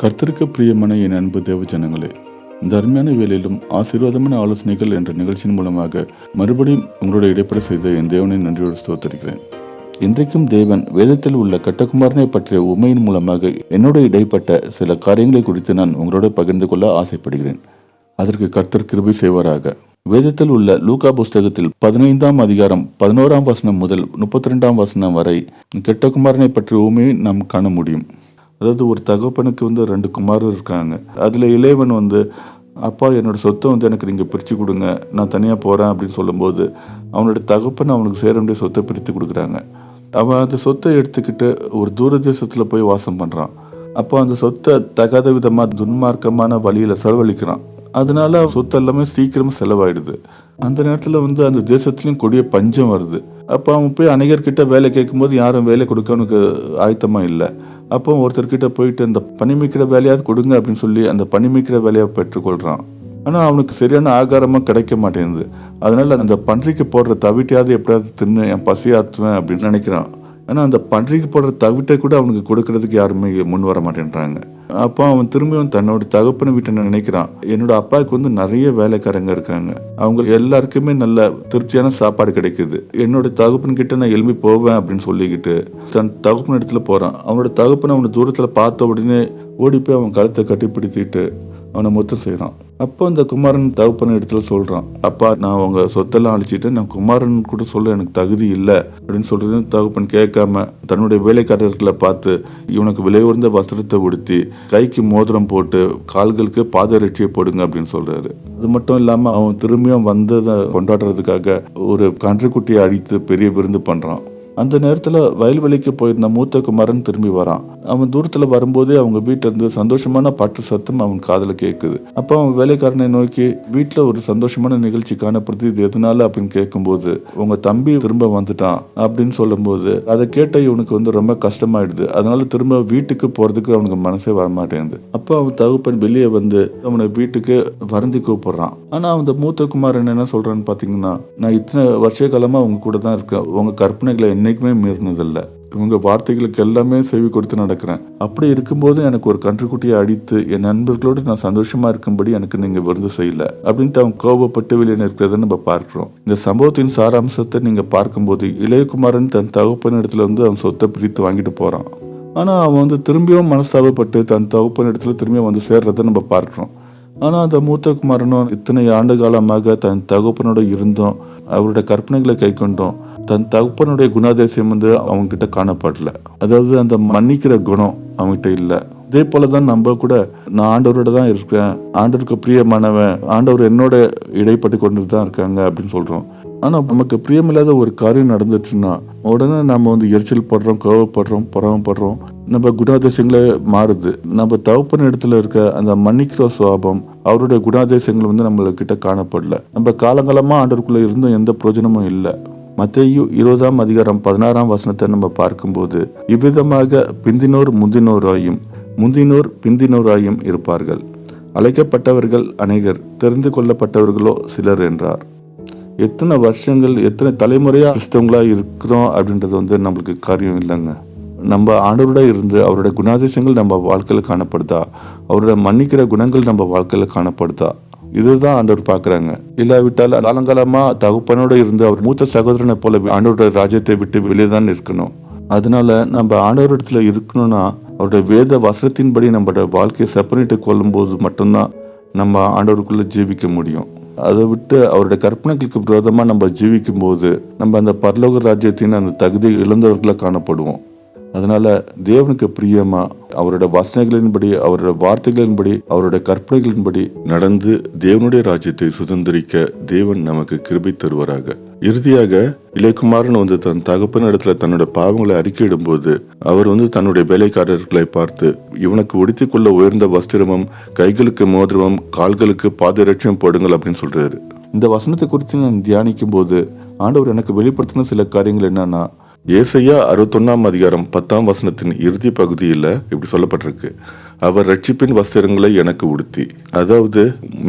கர்த்தருக்கு பிரியமான என் அன்பு தேவ ஜனங்களே இந்த அருமையான வேலையிலும் ஆசீர்வாதமான ஆலோசனைகள் என்ற நிகழ்ச்சியின் மூலமாக மறுபடியும் உங்களோட இடைப்பட செய்த என் தேவனை நன்றியோடு ஸ்தோத்தரிக்கிறேன். இன்றைக்கும் தேவன் வேதத்தில் உள்ள கட்டகுமாரனை பற்றிய உண்மையின் மூலமாக என்னோட இடைப்பட்ட சில காரியங்களை குறித்து நான் உங்களோட பகிர்ந்து கொள்ள ஆசைப்படுகிறேன். அதற்கு கர்த்தர் கிருபை செய்வாராக. வேதத்தில் உள்ள லூகா புஸ்தகத்தில் பதினைந்தாம் அதிகாரம் பதினோராம் வசனம் முதல் முப்பத்தி ரெண்டாம் வசனம் வரை கெட்டகுமாரனை பற்றிய உண்மையை நாம் காண முடியும். அதாவது ஒரு தகப்பனுக்கு வந்து ரெண்டு குமாரர் இருக்காங்க. அதில் இளையவன் வந்து அப்பா என்னோடய சொத்தை வந்து எனக்கு நீங்கள் பிரித்து கொடுங்க. நான் தனியாக போகிறேன் அப்படின்னு சொல்லும்போது அவனோட தகப்பன் அவனுக்கு சேர வேண்டிய சொத்தை பிரித்து கொடுக்குறாங்க. அவன் அந்த சொத்தை எடுத்துக்கிட்டு ஒரு தூர தேசத்தில் போய் வாசம் பண்ணுறான் அப்போ அந்த சொத்தை தகாத விதமாக துன்மார்க்கமான வழியில் செலவழிக்கிறான். அதனால சொத்து எல்லாமே சீக்கிரமாக செலவாயிடுது. அந்த நேரத்தில் வந்து அந்த தேசத்துலேயும் கொடிய பஞ்சம் வருது. அப்போ அவன் போய் அநேகர்கிட்ட வேலை கேட்கும்போது யாரும் வேலை கொடுக்க அவனுக்கு ஆயத்தமாக இல்லை. அப்போ ஒருத்தர்கிட்ட போயிட்டு இந்த பனிமிக்கிற வேலையாவது கொடுங்க அப்படின்னு சொல்லி அந்த பனிமிக்கிற வேலையை பெற்றுக்கொள்கிறான் ஆனால் அவனுக்கு சரியான ஆகாரமாக கிடைக்க மாட்டேங்குது. அதனால் அந்த பன்றிக்கு போடுற தவிட்டையாவது எப்படியாவது தின்னு என் பசியாத்துவேன் அப்படின்னு நினைக்கிறான். ஆனால் அந்த பன்றிக்கு போடுற தவிட்டை கூட அவனுக்கு கொடுக்கறதுக்கு யாருமே முன் வர மாட்டேன்றாங்க. அப்போ அவன் திரும்பியும் தன்னோட தகப்பன வீட்டை நினைக்கிறான்? என்னோட அப்பாவுக்கு வந்து நிறைய வேலைக்காரங்க இருக்காங்க. அவங்க எல்லாருக்குமே நல்ல திருப்தியான சாப்பாடு கிடைக்குது. என்னோட தகப்பன் கிட்ட நான் எழுப்பி போவேன் அப்படின்னு சொல்லிக்கிட்டு தன் தகப்பன் இடத்துல போறான். அவனோட தகப்பனை அவனை தூரத்துல பார்த்த உடனே ஓடி போய் அவன் கழுத்தை கட்டிப்பிடித்திட்டு அவனை மொத்தம் செய்கிறான் அப்போ அந்த குமாரன் தகப்பன் இடத்துல சொல்கிறான் அப்பா நான் அவங்க சொத்தெல்லாம் அழிச்சிட்டு நான் குமாரன் கூட சொல்ல எனக்கு தகுதி இல்லை அப்படின்னு சொல்கிறது தகப்பன் கேட்காம தன்னுடைய வேலைக்காரர்களை பார்த்து இவனுக்கு விலை உயர்ந்த வஸ்திரத்தை உடுத்தி கைக்கு மோதிரம் போட்டு கால்களுக்கு பாதரட்சியை போடுங்க அப்படின்னு சொல்கிறாரு அது மட்டும் இல்லாமல் அவன் திரும்பியும் வந்ததை கொண்டாடுறதுக்காக ஒரு கன்றுக்குட்டியை அடித்து பெரிய விருந்து பண்ணுறான் அந்த நேரத்தில் வயல்வெளிக்கு போயிருந்த மூத்த குமாரன் திரும்பி வரான். அவன் தூரத்தில் வரும்போதே அவங்க வீட்டில் இருந்து சந்தோஷமான பாட்டு சத்தம் அவன் காதில் கேட்குது அப்போ அவன் வேலைக்காரனை நோக்கி வீட்டில் ஒரு சந்தோஷமான நிகழ்ச்சி காணப்படுது இது எதனால? அப்படின்னு கேட்கும்போது உங்கள் தம்பி திரும்ப வந்துட்டான். அப்படின்னு சொல்லும்போது அதை கேட்ட இவனுக்கு வந்து ரொம்ப கஷ்டமாயிடுது. அதனால திரும்ப வீட்டுக்கு போகிறதுக்கு அவனுக்கு மனசே வர மாட்டேங்குது அப்போ அவன் தகுப்பன் வெளியே வந்து அவனை வீட்டுக்கு வருந்தி கூப்பிடுறான். ஆனால் அந்த மூத்த குமார் என்ன சொல்கிறான்னு பார்த்தீங்கன்னா நான் இத்தனை வருஷ காலமாக உங்க கூட தான் இருக்கேன். உங்கள் கற்பனைகளை என்றைக்குமே மீறினதில்லை. இவங்க வார்த்தைகளுக்கு எல்லாமே செவி கொடுத்து நடக்கிறேன். அப்படி இருக்கும்போது எனக்கு ஒரு கன்றுக்குட்டியை அடித்து என் நண்பர்களோடு நான் சந்தோஷமா இருக்கும்படி எனக்கு நீங்க விருந்து செய்யல அப்படின்ட்டு அவன் கோபப்பட்டு வெளியே நிற்கிறத நம்ம பார்க்கிறோம். இந்த சம்பவத்தின் சாராம்சத்தை நீங்க பார்க்கும்போது இளையகுமாரன் தன் தகப்பன் இடத்துல வந்து அவன் சொத்தை பிரித்து வாங்கிட்டு போறான். ஆனா அவன் வந்து திரும்பியும் மனஸ்தாபப்பட்டு தன் தகப்பன் இடத்துல திரும்பியும் வந்து சேர்றதை நம்ம பார்க்கிறோம். ஆனால் அந்த மூத்த குமாரனும் இத்தனை ஆண்டு காலமாக தன் தகப்பனோட இருந்தோம் அவரோட கற்பனைகளை கை கொண்டோம் தன் தகப்பனுடைய குணாதிசயம் வந்து அவங்ககிட்ட காணப்படல. அதாவது அந்த மன்னிக்கிற குணம் அவங்ககிட்ட இல்லை. இதே போல தான் நம்ம கூட நான் ஆண்டவரோட தான் இருக்கேன் ஆண்டவருக்கு பிரியமானவன் ஆண்டவர் என்னோட இடைப்பட்டு கொண்டு தான் இருக்காங்க அப்படின்னு சொல்றோம். ஆனால் நமக்கு பிரியமில்லாத ஒரு காரியம் நடந்துச்சுன்னா உடனே நம்ம வந்து எரிச்சல் படுறோம் கோவப்படுறோம் புறவப்படுறோம் நம்ம குணாதிசயங்களே மாறுது. நம்ம தகப்பன் இடத்துல இருக்க அந்த மன்னிக்கிற சுவாபம் அவருடைய குணாதிசயங்கள் வந்து நம்மள்கிட்ட காணப்படல. நம்ம காலங்காலமாக ஆண்டவருக்குள்ள இருந்தும் எந்த பிரயோஜனமும் இல்லை. மத்தையு இருபதாம் அதிகாரம் பதினாறாம் வசனத்தை நம்ம பார்க்கும்போது இவ்விதமாக பிந்தினோர் முந்தினோராயும் முந்தினோர் பிந்தினோராயும் இருப்பார்கள். அழைக்கப்பட்டவர்கள் அநேகர் தெரிந்து கொள்ளப்பட்டவர்களோ சிலர் என்றார். எத்தனை வருஷங்கள் எத்தனை தலைமுறையாக கிறிஸ்தவங்களாக இருக்கிறோம் அப்படின்றது வந்து நம்மளுக்கு காரியம் இல்லைங்க. நம்ம ஆண்டவரோட இருந்து அவரோட குணாதிசயங்கள் நம்ம வாழ்க்கையில் காணப்படுதா? அவரோட மன்னிக்கிற குணங்கள் நம்ம வாழ்க்கையில் காணப்படுதா? இதுதான் ஆண்டவர் பார்க்குறாங்க. இல்லாவிட்டால் காலங்காலமா தகுப்பனோடு இருந்து அவர் மூத்த சகோதரனை போல ஆண்டவருடைய ராஜ்யத்தை விட்டு வெளியே தான் இருக்கணும் அதனால நம்ம ஆண்டவரிடத்துல இருக்கணும்னா அவருடைய வேத வசனத்தின்படி நம்மளோட வாழ்க்கையை செப்பரேட்டு கொள்ளும்போது மட்டும்தான் நம்ம ஆண்டவருக்குள்ள ஜீவிக்க முடியும். அதை விட்டு அவருடைய கற்பனைகளுக்கு விரோதமாக நம்ம ஜீவிக்கும் போது நம்ம அந்த பரலோக ராஜ்யத்தின் அந்த தகுதி இழந்தவர்களாக காணப்படுவோம். அதனால தேவனுக்கு பிரியமா அவரோட வசனங்களின்படி அவரோட வார்த்தைகளின்படி அவரோட கற்பனைகளின்படி நடந்து தேவனுடைய ராஜ்யத்தை சுதந்திரிக்க தேவன் நமக்கு கிருபை தருவாராக. இறுதியாக இளையகுமாரன் வந்து தன் தகப்பன் இடத்துல தன்னோட பாவங்களை அறிக்கையிடும் போது அவர் வந்து தன்னுடைய வேலைக்காரர்களை பார்த்து இவனுக்கு உடுத்திக்கொள்ள உயர்ந்த வஸ்திரமும் கைகளுக்கு மோதிரமும் கால்களுக்கு பாதரட்சியம் போடுங்கள் அப்படின்னு சொல்றாரு. இந்த வசனத்தை குறித்து நான் தியானிக்கும் போது ஆண்டவர் எனக்கு வெளிப்படுத்தின சில காரியங்கள் என்னன்னா ஏசையா அறுபத்தொன்னாம் அதிகாரம் பத்தாம் வசனத்தின் இறுதி பகுதியில் இப்படி சொல்லப்பட்டிருக்கு. அவர் ரட்சிப்பின் வஸ்திரங்களை எனக்கு உடுத்தி. அதாவது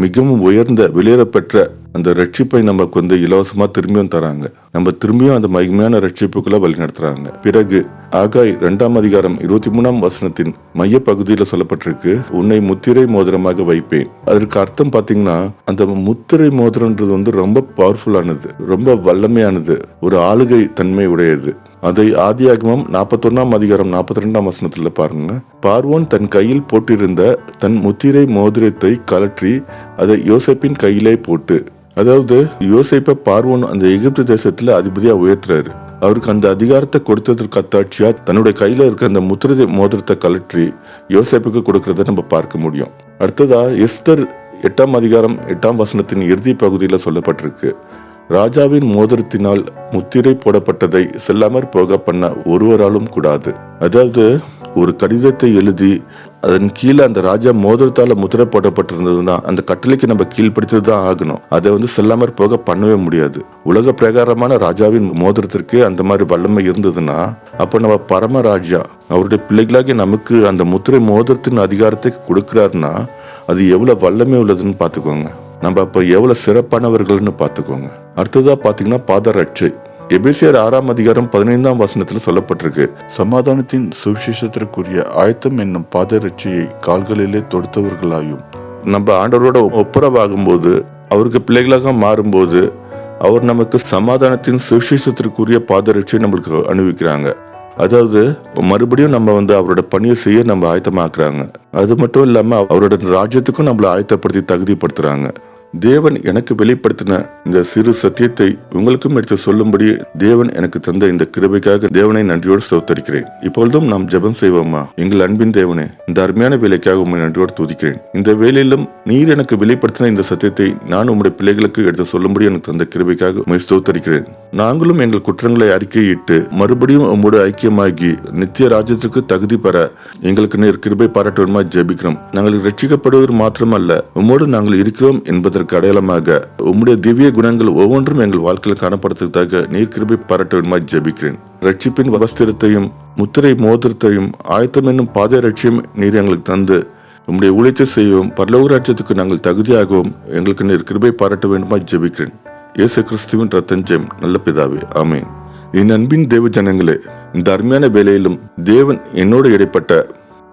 மிகவும் உயர்ந்த வெளியேறப்பெற்ற அந்த ரட்சிப்பை நமக்கு வந்து இலவசமா திரும்பியும் தராங்க. நம்ம திரும்பியும் அந்த மகிமையான ரட்சிப்புக்குள்ள வழிநடத்துறாங்க பிறகு ஆகாய் இரண்டாம் அதிகாரம் இருபத்தி மூணாம் வசனத்தின் மைய பகுதியில சொல்லப்பட்டிருக்கு உன்னை முத்திரை மோதிரமாக வைப்பேன். அதற்கு அர்த்தம் பாத்தீங்கன்னா அந்த முத்திரை மோதிரம்ன்றது வந்து ரொம்ப பவர்ஃபுல்லானது ரொம்ப வல்லமையானது ஒரு ஆளுகை தன்மை உடையது. அதை ஆதியாகமம் நாற்பத்தொன்னாம் அதிகாரம் நாற்பத்தி ரெண்டாம் வசனத்தில் பாருங்க. பார்வோன் தன் கையில் போட்டிருந்த தன் முத்திரை மோதிரத்தை கலற்றி அதை யோசேப்பின் கையிலே போட்டு அதாவது யோசேப்பை பார்வோன் அந்த எகிப்து தேசத்துல அதிபதியா உயர்த்துறாரு. அவருக்கு அந்த அதிகாரத்தை கொடுத்ததற்கு அத்தாட்சியா தன்னுடைய கையில இருக்க அந்த முத்திரை மோதிரத்தை கலற்றி யோசேப்புக்கு கொடுக்கறத நம்ம பார்க்க முடியும். அடுத்ததா எஸ்தர் எட்டாம் அதிகாரம் எட்டாம் வசனத்தின் இறுதி பகுதியில் சொல்லப்பட்டிருக்கு. ராஜாவின் மோதிரத்தினால் முத்திரை போடப்பட்டதை செல்லாமற் போக பண்ண ஒருவராலும் கூடாது. அதாவது ஒரு கடிதத்தை எழுதி அதன் கீழே அந்த ராஜா மோதிரத்தால முத்திரை போடப்பட்டிருந்ததுன்னா அந்த கட்டளைக்கு நம்ம கீழ்ப்படுத்தி தான் ஆகணும். அதை வந்து செல்லாமற் போக பண்ணவே முடியாது. உலக பிரகாரமான ராஜாவின் மோதிரத்திற்கு அந்த மாதிரி வல்லமை இருந்ததுன்னா அப்ப நம்ம பரமராஜா அவருடைய பிள்ளைகளாகி நமக்கு அந்த முத்திரை மோதிரத்தின் அதிகாரத்தை கொடுக்கிறாருன்னா அது எவ்வளவு வல்லமை உள்ளதுன்னு பாத்துக்கோங்க நம்ம அப்ப எவ்வளவு சிறப்பானவர்கள்னு பாத்துக்கோங்க அடுத்ததா பாத்தீங்கன்னா பாதரட்சை எபேசியர் ஆறாம் அதிகாரம் பதினைந்தாம் வசனத்தில் சொல்லப்பட்டிருக்கு. சமாதானத்தின் சுவிசேஷத்திற்குரிய ஆயத்தம் என்னும் பாதரட்சியை கால்களிலே தொடுத்தவர்களாயும் நம்ம ஆண்டவரோட ஒப்புரவாகும் போது அவருக்கு பிள்ளைகளாக மாறும்போது அவர் நமக்கு சமாதானத்தின் சுவிசேஷத்திற்குரிய பாதரட்சியை நம்மளுக்கு அணிவிக்கிறாங்க. அதாவது மறுபடியும் நம்ம வந்து அவரோட பணியை செய்ய நம்ம ஆயத்தமாக்குறாங்க. அது மட்டும் இல்லாமல் அவரோட ராஜ்யத்துக்கும் நம்மளை ஆயத்தப்படுத்தி தகுதிப்படுத்துறாங்க. தேவன் எனக்கு வெளிப்படுத்தின இந்த சிறு சத்தியத்தை உங்களுக்கும் எடுத்து சொல்லும்படி தேவன் எனக்கு தந்த இந்த கிருபைக்காக தேவனை நன்றியோடு சௌத்தரிக்கிறேன் இப்பொழுதும் நாம் ஜெபம் செய்வோமா? எங்கள் அன்பின் தேவனே இந்த அருமையான வேலைக்காக உண்மை நன்றியோடு துதிக்கிறேன். இந்த வேலையிலும் நீர் எனக்கு வெளிப்படுத்தின இந்த சத்தியத்தை நான் உம்முடைய பிள்ளைகளுக்கு எடுத்து சொல்லும்படி எனக்கு தந்த கிருபைக்காக உண்மை சௌத்தரிக்கிறேன் நாங்களும் எங்கள் குற்றங்களை அறிக்கையிட்டு மறுபடியும் உம்மோடு ஐக்கியமாகி நித்திய ராஜ்யத்திற்கு தகுதி பெற எங்களுக்கு நீர் கிருபை பாராட்டுவதுமா ஜெபிக்கிறோம். நாங்கள் ரட்சிக்கப்படுவது மாத்திரமல்ல உம்மோடு நாங்கள் இருக்கிறோம் அதற்கு அடையாளமாக உம்முடைய திவ்ய குணங்கள் ஒவ்வொன்றும் எங்கள் வாழ்க்கையில் காணப்படுறதுக்காக நீர் கிருபை வேண்டுமா ஜெபிக்கிறேன். ரட்சிப்பின் வஸ்திரத்தையும் முத்திரை மோதிரத்தையும் ஆயத்தம் என்னும் பாத ரட்சியம் நீர் எங்களுக்கு தந்து உம்முடைய ஊழியத்தை செய்யவும் பரலோக ராஜ்யத்துக்கு நாங்கள் தகுதியாகவும் எங்களுக்கு நீர் கிருபை பாராட்ட வேண்டுமா ஜெபிக்கிறேன். இயேசு கிறிஸ்துவின் ரத்தன் ஜெயம். நல்ல பிதாவே ஆமேன். என் அன்பின் தேவ ஜனங்களே இந்த அருமையான வேலையிலும் தேவன் என்னோடு இடைப்பட்ட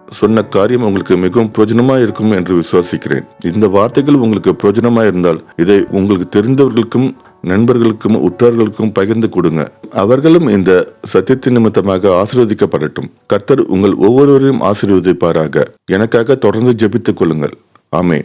சொன்ன காரியம் உங்களுக்கு மிகவும் பிரயோஜனமாக இருக்கும் என்று விசுவாசிக்கிறேன். இந்த வார்த்தைகள் உங்களுக்கு பிரோஜனமாக இருந்தால் இதை உங்களுக்கு தெரிந்தவர்களுக்கும் நண்பர்களுக்கும் உற்றார்களுக்கும் பகிர்ந்து கொடுங்க. அவர்களும் இந்த சத்தியத்தின் நிமித்தமாக ஆசீர்வதிக்கப்படட்டும். கர்த்தர் உங்கள் ஒவ்வொருவரையும் ஆசீர்வதிப்பாராக. எனக்காக தொடர்ந்து ஜெபித்துக் கொள்ளுங்கள். ஆமே